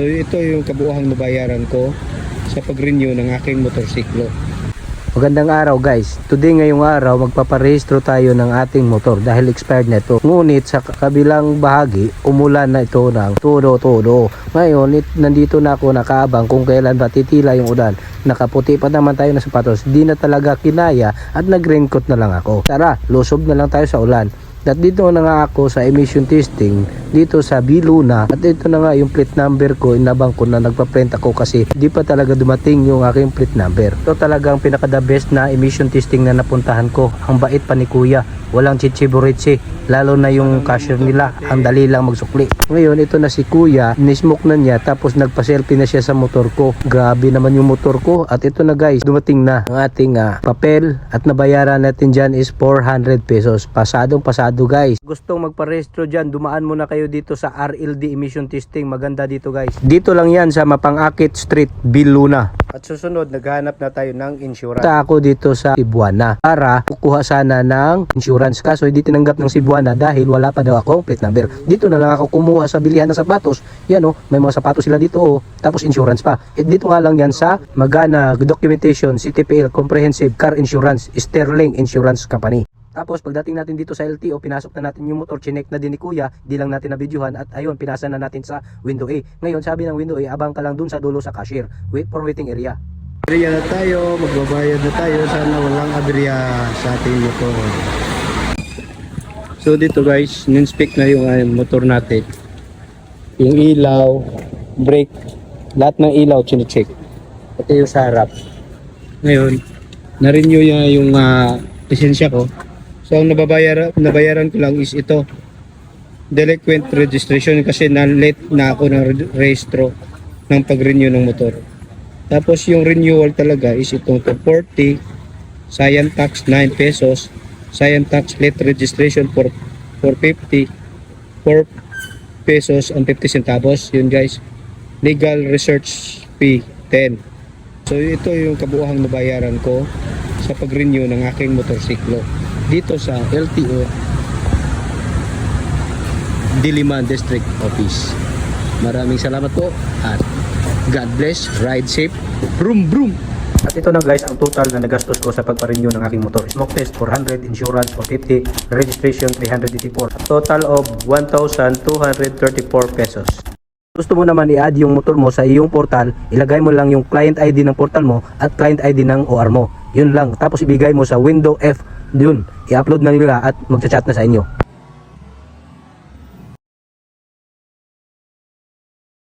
So ito yung kabuuhang nabayaran ko sa pag-renew ng aking motorsiklo. Magandang araw guys. Today ngayong araw magpaparehistro tayo ng ating motor dahil expired na ito. Ngunit sa kabilang bahagi, umulan na ito ng todo-todo. Ngayon, it, nandito na ako nakaabang kung kailan ba titila yung ulan. Nakaputi pa naman tayo ng sapatos. Di na talaga kinaya at nag-raincoat na lang ako. Tara, lusob na lang tayo sa ulan. At dito na nga ako sa emission testing dito sa Biluna at ito na nga yung plate number ko inabang ko na nagpa-print ako kasi di pa talaga dumating yung aking plate number. Ito talagang pinaka the best na emission testing na napuntahan ko. Ang bait pa ni kuya. Walang chichiburitsi. Lalo na yung cashier nila. Ang dali lang magsukli. Ngayon ito na si kuya. Nismoke na niya tapos nagpa-selfie na siya sa motor ko. Grabe naman yung motor ko. At ito na guys. Dumating na ang ating ah, papel at nabayaran natin dyan is 400 pesos. Pasadong pasado guys. Gustong magparehistro dyan. Dumaan muna kayo dito sa RLD emission testing. Maganda dito guys. Dito lang yan sa Mapangakit Street, Biluna. At susunod, naghanap na tayo ng insurance. Punta ako dito sa Cebuana para kukuha sana ng insurance. Kaso hindi tinanggap ng Cebuana dahil wala pa daw akong plate number. Dito na lang ako kumuha sa bilihan ng sapatos. Yan oh, may mga sapatos sila dito oh. Tapos insurance pa. Eh dito nga lang yan sa Magana Documentation CTPL Comprehensive Car Insurance Sterling Insurance Company. Tapos pagdating natin dito sa LTO, pinasok na natin yung motor, chinek na din ni Kuya, di lang natin nabidyohan at ayun, pinasa na natin sa window A. Ngayon, sabi ng window A, abang ka lang dun sa dulo sa cashier. Wait for waiting area. Aberya na tayo, magbabayad na tayo. Sana walang aberya sa ating motor. So dito guys, ninspect na yung ah, motor natin. Yung ilaw, brake, lahat ng ilaw chinecheck. Pati yung sa. Ngayon, na-renew niya yung ah, lisensya ko. So ang nababayaran, nabayaran ko lang is ito. Delinquent registration kasi na-late na ako ng re- rehistro ng pag-renew ng motor. Tapos yung renewal talaga is itong 240, Scion tax 9 pesos, Scion tax late registration for 450, 4 pesos and 50 centavos. Yun guys. Legal research fee 10. So ito yung kabuuhang nabayaran ko sa pag-renew ng aking motorsiklo dito sa LTO Diliman District Office. Maraming salamat po at God bless, ride safe, brum brum. At ito na guys, ang total na nagastos ko sa pagpa-renew ng aking motor. Smoke test 400, insurance 450, registration 384. Total of 1,234 pesos. Gusto mo naman i-add yung motor mo sa iyong portal, ilagay mo lang yung client ID ng portal mo at client ID ng OR mo. Yun lang. Tapos ibigay mo sa window F. Yun. I-upload na nila at magchat-chat na sa inyo.